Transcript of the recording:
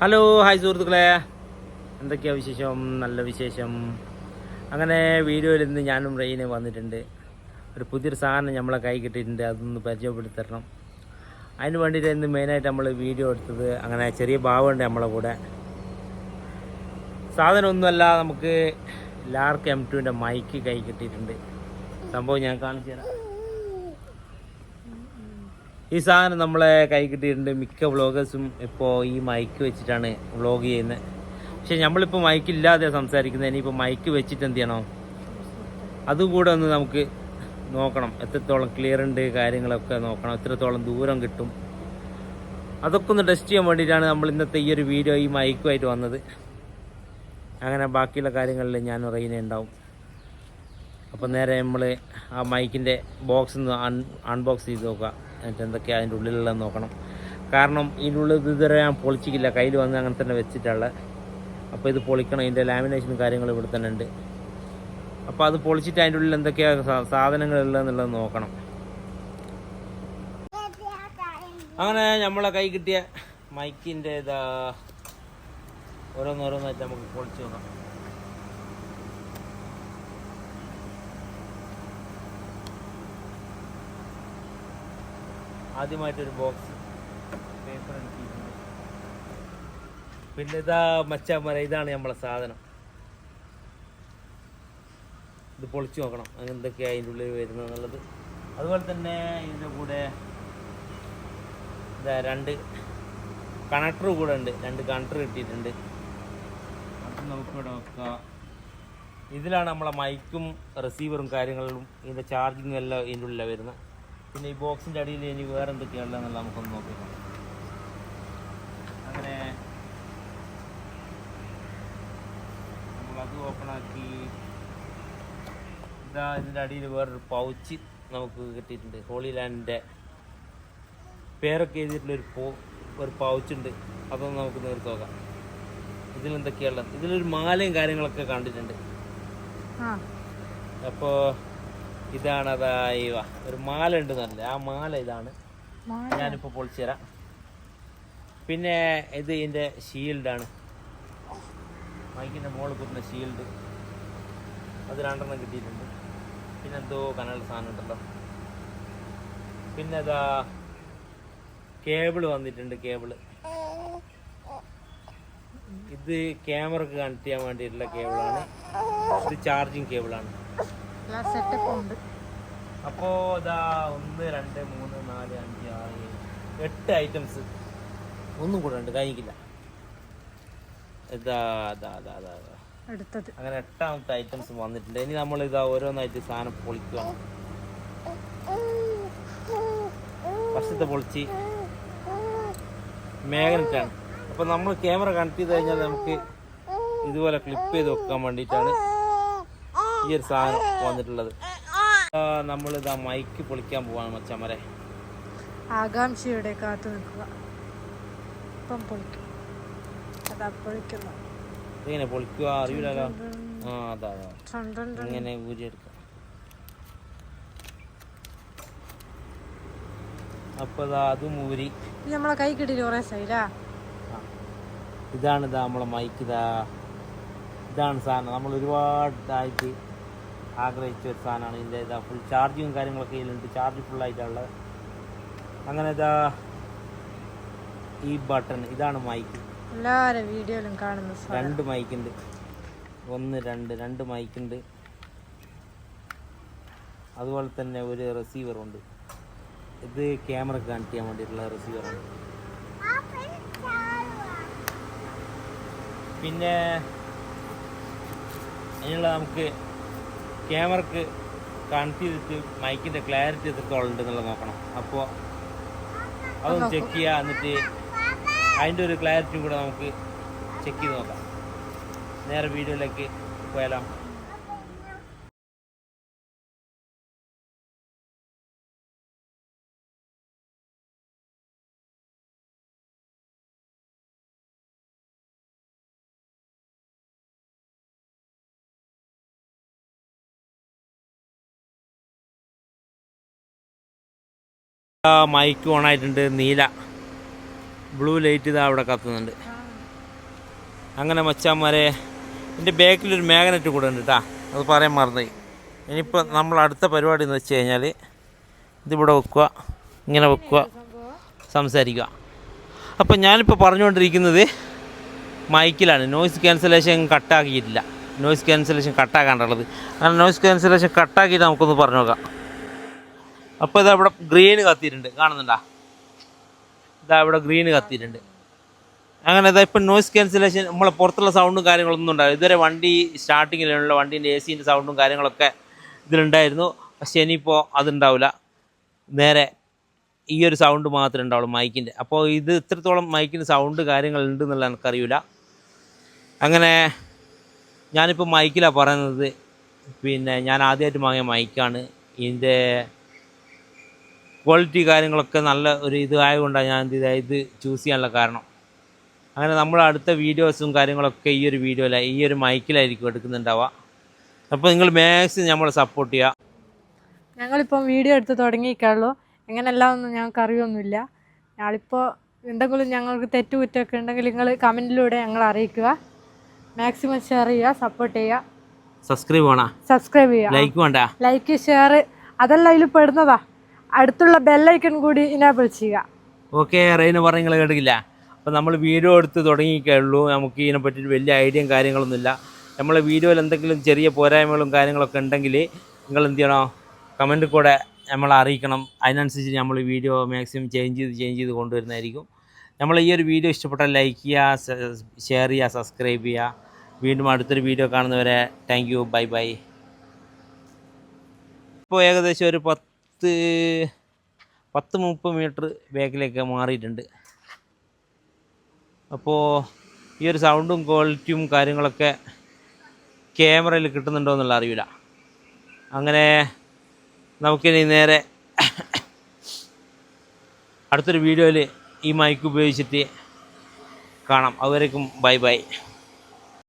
Hello hi സുഹൃത്തുക്കളെ. എന്തൊക്കെയാ വിശേഷം? നല്ല വിശേഷം. അങ്ങനെ വീഡിയോയിൽ ഇന്ന് ഞാനും റെയിന് വന്നിട്ടുണ്ട്. ഒരു പുതിയൊരു സാധനം നമ്മളെ കൈ കിട്ടിയിട്ടുണ്ട്. അതൊന്ന് പരിചയപ്പെടുത്തരണം അതിന് വേണ്ടിയിട്ട് ഇന്ന് മെയിനായിട്ട് നമ്മൾ വീഡിയോ എടുത്തത് അങ്ങനെ ചെറിയ ഭാവമുണ്ട് നമ്മളെ കൂടെ. സാധനമൊന്നുമല്ല നമുക്ക് ലാർക്ക് എം ടുവിന്റെ മൈക്ക് കൈ കിട്ടിയിട്ടുണ്ട്. സംഭവം ഞാൻ കാണിച്ചു തരാം. ഈ സാധനം നമ്മളെ കൈ കിട്ടിയിട്ടുണ്ട്. മിക്ക വ്ളോഗേഴ്സും ഇപ്പോൾ ഈ മൈക്ക് വെച്ചിട്ടാണ് വ്ളോഗ് ചെയ്യുന്നത്. പക്ഷെ നമ്മളിപ്പോൾ മൈക്ക് ഇല്ലാതെ സംസാരിക്കുന്നത്. ഇനിയിപ്പോൾ മൈക്ക് വെച്ചിട്ട് എന്ത് ചെയ്യണം? അതുകൂടെ ഒന്ന് നമുക്ക് നോക്കണം. എത്രത്തോളം ക്ലിയർ ഉണ്ട് കാര്യങ്ങളൊക്കെ നോക്കണം. എത്രത്തോളം ദൂരം കിട്ടും. അതൊക്കെ ഒന്ന് ടെസ്റ്റ് ചെയ്യാൻ വേണ്ടിയിട്ടാണ് നമ്മൾ ഇന്നത്തെ ഈ ഒരു വീഡിയോ ഈ മൈക്കുമായിട്ട് വന്നത്. അങ്ങനെ ബാക്കിയുള്ള കാര്യങ്ങളിൽ ഞാൻ ഉണ്ടാവും. അപ്പോൾ നേരെ നമ്മൾ ആ മൈക്കിന്റെ ബോക്സ് ഒന്ന് അൺ അൺബോക്സ് ചെയ്ത് നോക്കുക എന്നിട്ട് എന്തൊക്കെയാണ് അതിന്റെ ഉള്ളിലുള്ളത് നോക്കണം. കാരണം ഇതിന്റെ ഉള്ളിൽ ഇത് ഇതുവരെ ഞാൻ പൊളിച്ചിക്കില്ല കയ്യിൽ വന്ന് അങ്ങനെ തന്നെ വെച്ചിട്ടുള്ള അപ്പോൾ ഇത് പൊളിക്കണം. ഇതിന്റെ ലാമിനേഷനും കാര്യങ്ങളും ഇവിടെ തന്നെ ഉണ്ട്. അപ്പോൾ അത് പൊളിച്ചിട്ട് അതിന്റെ ഉള്ളിൽ എന്തൊക്കെയാണ് സാധനങ്ങളുള്ളതെന്നുള്ളത് നോക്കണം. അങ്ങനെ നമ്മളെ കൈ കിട്ടിയ മൈക്കിന്റെ ഇതാ ഓരോന്നോരോന്നായിട്ട് നമുക്ക് പൊളിച്ച് നോക്കാം. ആദ്യമായിട്ടൊരു ബോക്സ് പേപ്പർ എടുത്തിട്ടുണ്ട് പിന്നെ ഇതാ മച്ചാമര ഇതാണ് നമ്മളെ സാധനം. ഇത് പൊളിച്ചു നോക്കണം എന്തൊക്കെയാണ് അതിന്റെ ഉള്ളിൽ വരുന്നത് എന്നുള്ളത്. അതുപോലെ തന്നെ ഇതിന്റെ കൂടെ ഇതാ രണ്ട് കണക്ടർ കൂടെ ഉണ്ട് രണ്ട് കണക്ടർ കിട്ടിയിട്ടുണ്ട്. അത് നമുക്കിവിടെ നോക്കാം. ഇതിലാണ് നമ്മളെ മൈക്കും റിസീവറും കാര്യങ്ങളും ഇതിന്റെ ചാർജിങ്ങും എല്ലാം ഇതിന്റെ ഉള്ളിലാണ് വരുന്നത്. പിന്നെ ഈ ബോക്സിന്റെ അടിയിൽ ഇനി വേറെ എന്തൊക്കെയാണെന്നുള്ള നമുക്കൊന്ന് നോക്കാം അങ്ങനെ നമ്മളത് ഓപ്പൺ ആക്കി. ഇതാ ഇതിന്റെ അടിയിൽ വേറൊരു പൗച്ച് നമുക്ക് കിട്ടിയിട്ടുണ്ട്. ഹോളി ലാൻഡിന്റെ പേരൊക്കെ എഴുതിയിട്ടുള്ളൊരു ഒരു പോ ഒരു പൗച്ച് ഉണ്ട്. അതൊന്ന് നമുക്ക് നേരിട്ട് നോക്കാം. ഇതിലെന്തൊക്കെയാണുള്ളത് ഇതിലൊരു മാലയും കാര്യങ്ങളൊക്കെ കണ്ടിട്ടുണ്ട്. അപ്പോൾ ഇതാണ് അതായവ ഒരു മാല ഉണ്ട് നല്ല ആ മാല ഇതാണ്. ഞാനിപ്പോ ഞാനിപ്പോൾ പൊളിച്ചു തരാം. പിന്നെ ഇത് ഇതിന്റെ ഷീൽഡാണ് മൈക്കിന്റെ മുകളിൽ കുത്തുന്ന ഷീൽഡ് അത് രണ്ടെണ്ണം കിട്ടിയിട്ടുണ്ട്. പിന്നെ എന്തോ കനൽ സാധനം ഉണ്ടല്ലോ. പിന്നെ ഇതാ കേബിൾ വന്നിട്ടുണ്ട് കേബിൾ. ഇത് ക്യാമറക്ക് കണക്ട് ചെയ്യാൻ വേണ്ടിയിട്ടുള്ള കേബിളാണ്. ഇത് ചാർജിങ് കേബിളാണ്. എല്ലാ സെറ്റപ്പും ഉണ്ട് അപ്പോ ഇതാ ഒന്ന് രണ്ട് മൂന്ന് നാല് അഞ്ച് ആറ് ഏഴ് എട്ട് ഐറ്റംസ്. ഒന്നും കൂടെ ഉണ്ട് കഴിഞ്ഞില്ല ഇതാ ഇതാ ഇതാ ഇതാ ഇതാ. എടുത്തത് അങ്ങനെ എട്ടാമത്തെ ഐറ്റംസ് വന്നിട്ടുണ്ട്. ഇനി നമ്മൾ ഇതാ ഓരോന്നായിട്ട് സാധനം പൊളിക്കുക. ഫസ്റ്റത്തെ പൊളിച്ച്. മേഘനിട്ടാണ് അപ്പൊ നമ്മൾ ക്യാമറ കണക്ട് ചെയ്ത് കഴിഞ്ഞാൽ നമുക്ക് ഇതുപോലെ ക്ലിപ്പ് ചെയ്ത് വെക്കാൻ വേണ്ടിയിട്ടാണ്. ഈ ഒരു സാധനം വന്നിട്ടുള്ളത്. നമ്മൾ ഇതാ മൈക്ക് പൊളിക്കാൻ പോവാണ് മച്ചമരെ. ആകാംക്ഷയുടെ കാത്തു നിൽക്കുക. ഇപ്പം പൊളിക്കും. അതാ പൊളിക്കുന്നു ഇങ്ങനെ പൊളിക്കുക? അറിയില്ലല്ലോ ആ അതാ. ഇങ്ങനെ ഊരിയെടുക്കാം. അപ്പൊ അതും ഊരി. നമ്മളെ കൈ കിട്ടിയില്ല കുറേ സൈലാ ഇതാണ് ഇതാ നമ്മളെ മൈക്ക് ഇതാ. ഇതാണ് സാധനം. നമ്മൾ ഒരുപാടായിട്ട് ആഗ്രഹിച്ച ഒരു സാധനമാണ്. ഇതിന്റെ ഇതാ ഫുൾ ചാർജിങ്ങും കാര്യങ്ങളൊക്കെ ഇതിലുണ്ട്. ചാർജ് ഫുള്ളായിട്ടുള്ളത് അങ്ങനെ ഇതാ ഈ ബട്ടൺ ഇതാണ് മൈക്ക് എല്ലാവരും വീഡിയോയിലും കാണുന്ന രണ്ട് മൈക്കുണ്ട് ഒന്ന് രണ്ട് രണ്ട് മൈക്കുണ്ട് അതുപോലെ തന്നെ ഒരു റിസീവറുണ്ട് ഇത് ക്യാമറ കണക്ട് ചെയ്യാൻ വേണ്ടിയിട്ടുള്ള റിസീവറാണ് പിന്നെ അതിനുള്ള നമുക്ക് ക്യാമറക്ക് കണക്ട് ചെയ്തിട്ട് മൈക്കിന്റെ ക്ലാരിറ്റി എത്രത്തോളം ഉണ്ട് എന്നുള്ളത് നോക്കണം. അപ്പോൾ അതൊന്ന് ചെക്ക് ചെയ്യുക എന്നിട്ട് അതിന്റെ ഒരു ക്ലാരിറ്റിയും കൂടെ നമുക്ക് ചെക്ക് ചെയ്ത് നോക്കാം. നേരെ വീഡിയോയിലേക്ക് പോയാലോ? മൈക്ക് ഓൺ ആയിട്ടുണ്ട്. നീല. ബ്ലൂ ലൈറ്റ് ഇതാ അവിടെ കത്തുന്നുണ്ട്. അങ്ങനെ മച്ചാന്മാരെ എന്റെ ബാക്കിലൊരു മാഗ്നറ്റ് കൂടെ ഉണ്ട് കേട്ടോ അത് പറയാൻ മറന്നുപോയി. ഇനിയിപ്പോൾ നമ്മൾ അടുത്ത പരിപാടി എന്ന് വെച്ച് കഴിഞ്ഞാൽ ഇതിവിടെ വെക്കുക ഇങ്ങനെ വെക്കുക സംസാരിക്കുക. അപ്പം ഞാനിപ്പോൾ പറഞ്ഞുകൊണ്ടിരിക്കുന്നത് മൈക്കിലാണ് നോയ്സ് ക്യാൻസലേഷൻ കട്ടാക്കിയിട്ടില്ല നോയ്സ് ക്യാൻസലേഷൻ കട്ടാക്കാണ്ടുള്ളത് അങ്ങനെ നോയ്സ് ക്യാൻസലേഷൻ കട്ടാക്കിയിട്ട് നമുക്കൊന്ന് പറഞ്ഞു നോക്കാം അപ്പോൾ ഇതാ ഇവിടെ ഗ്രീൻ കത്തിയിട്ടുണ്ട്. കാണുന്നുണ്ടാ? ഇതാ ഇവിടെ ഗ്രീൻ കത്തിയിട്ടുണ്ട്. അങ്ങനെ ഇതാ ഇപ്പം നോയ്സ് ക്യാൻസലേഷൻ നമ്മളെ പുറത്തുള്ള സൗണ്ടും കാര്യങ്ങളൊന്നും ഉണ്ടാവില്ല. ഇതുവരെ വണ്ടി സ്റ്റാർട്ടിങ്ങിലുള്ള വണ്ടീന്റെ എ സീന്റെ സൗണ്ടും കാര്യങ്ങളൊക്കെ ഇതിലുണ്ടായിരുന്നു. പക്ഷേ ഇനിയിപ്പോൾ അതുണ്ടാവില്ല. നേരെ ഈ ഒരു സൗണ്ട് മാത്രമേ ഉണ്ടാവുള്ളൂ മൈക്കിന്റെ അപ്പോൾ ഇത് ഇത്രത്തോളം മൈക്കിന് സൗണ്ട് കാര്യങ്ങളുണ്ട് എന്നുള്ള എനിക്കറിയില്ല അങ്ങനെ ഞാനിപ്പോൾ മൈക്കിലാണ് പറയുന്നത്. പിന്നെ ഞാൻ ആദ്യമായിട്ട് വാങ്ങിയ മൈക്കാണ് ഇതിന്റെ ക്വാളിറ്റി കാര്യങ്ങളൊക്കെ നല്ല ഒരു ഇത് ആയതുകൊണ്ടാണ് ഞാൻ എന്ത് ചെയ്തത് ഇത് ചൂസ് ചെയ്യാനുള്ള കാരണം. അങ്ങനെ നമ്മൾ അടുത്ത വീഡിയോസും കാര്യങ്ങളൊക്കെ ഈ ഒരു വീഡിയോയില ഈ ഒരു മൈക്കിലായിരിക്കും എടുക്കുന്നുണ്ടാവുക. അപ്പോൾ നിങ്ങൾ മാക്സിമം നമ്മളെ സപ്പോർട്ട് ചെയ്യുക. ഞങ്ങളിപ്പം വീഡിയോ എടുത്ത് തുടങ്ങിയിട്ടുള്ളൂ എങ്ങനെയല്ല ഒന്നും ഞങ്ങൾക്ക് അറിയൊന്നുമില്ല ഞങ്ങളിപ്പോൾ എന്തെങ്കിലും ഞങ്ങൾക്ക് തെറ്റുകുറ്റമൊക്കെ ഉണ്ടെങ്കിൽ നിങ്ങൾ കമന്റിലൂടെ ഞങ്ങൾ അറിയിക്കുക. മാക്സിമം ഷെയർ ചെയ്യുക സപ്പോർട്ട് ചെയ്യുക. സബ്സ്ക്രൈബ് ചെയ്യണം സബ്സ്ക്രൈബ് ചെയ്യുക. ലൈക്ക് വേണ്ട. ലൈക്ക് ഷെയർ അതെല്ലാം അതിൽ പെടുന്നതാ. അടുത്തുള്ള ബെല്ലൈക്കൺ കൂടി ഇനേബിൾ ചെയ്യുക. ഓക്കെ റെയിന് പറഞ്ഞ കേട്ടില്ല അപ്പോൾ നമ്മൾ വീഡിയോ എടുത്ത് തുടങ്ങിയിട്ടുള്ളൂ നമുക്ക് ഇതിനെ പറ്റിയിട്ട് വലിയ ഐഡിയയും കാര്യങ്ങളൊന്നുമില്ല. നമ്മളെ വീഡിയോയിൽ എന്തെങ്കിലും ചെറിയ പോരായ്മകളും കാര്യങ്ങളൊക്കെ ഉണ്ടെങ്കിൽ നിങ്ങൾ എന്ത് ചെയ്യണോ? കമന്റ് കൂടെ നമ്മളെ അറിയിക്കണം. അതിനനുസരിച്ച് നമ്മൾ വീഡിയോ മാക്സിമം ചേഞ്ച് ചെയ്ത് ചേഞ്ച് ചെയ്ത് കൊണ്ടുവരുന്നതായിരിക്കും. നമ്മൾ ഈ ഒരു വീഡിയോ ഇഷ്ടപ്പെട്ടാൽ ലൈക്ക് ചെയ്യുക ഷെയർ ചെയ്യുക സബ്സ്ക്രൈബ് ചെയ്യുക. വീണ്ടും അടുത്തൊരു വീഡിയോ കാണുന്നവരെ താങ്ക് യു ബൈ ബൈ ഇപ്പോൾ ഏകദേശം ഒരു പത്ത് പത്ത് മുപ്പത് മീറ്റർ ബാക്കിലേക്ക് മാറിയിട്ടുണ്ട്. അപ്പോൾ ഈ ഒരു സൗണ്ടും ക്വാളിറ്റിയും കാര്യങ്ങളൊക്കെ ക്യാമറയിൽ കിട്ടുന്നുണ്ടോ എന്നുള്ള അറിയില്ല അങ്ങനെ നമുക്കിനി നേരെ അടുത്തൊരു വീഡിയോയിൽ ഈ മൈക്ക് ഉപയോഗിച്ചിട്ട് കാണാം. അതുവരേക്കും ബൈ ബൈ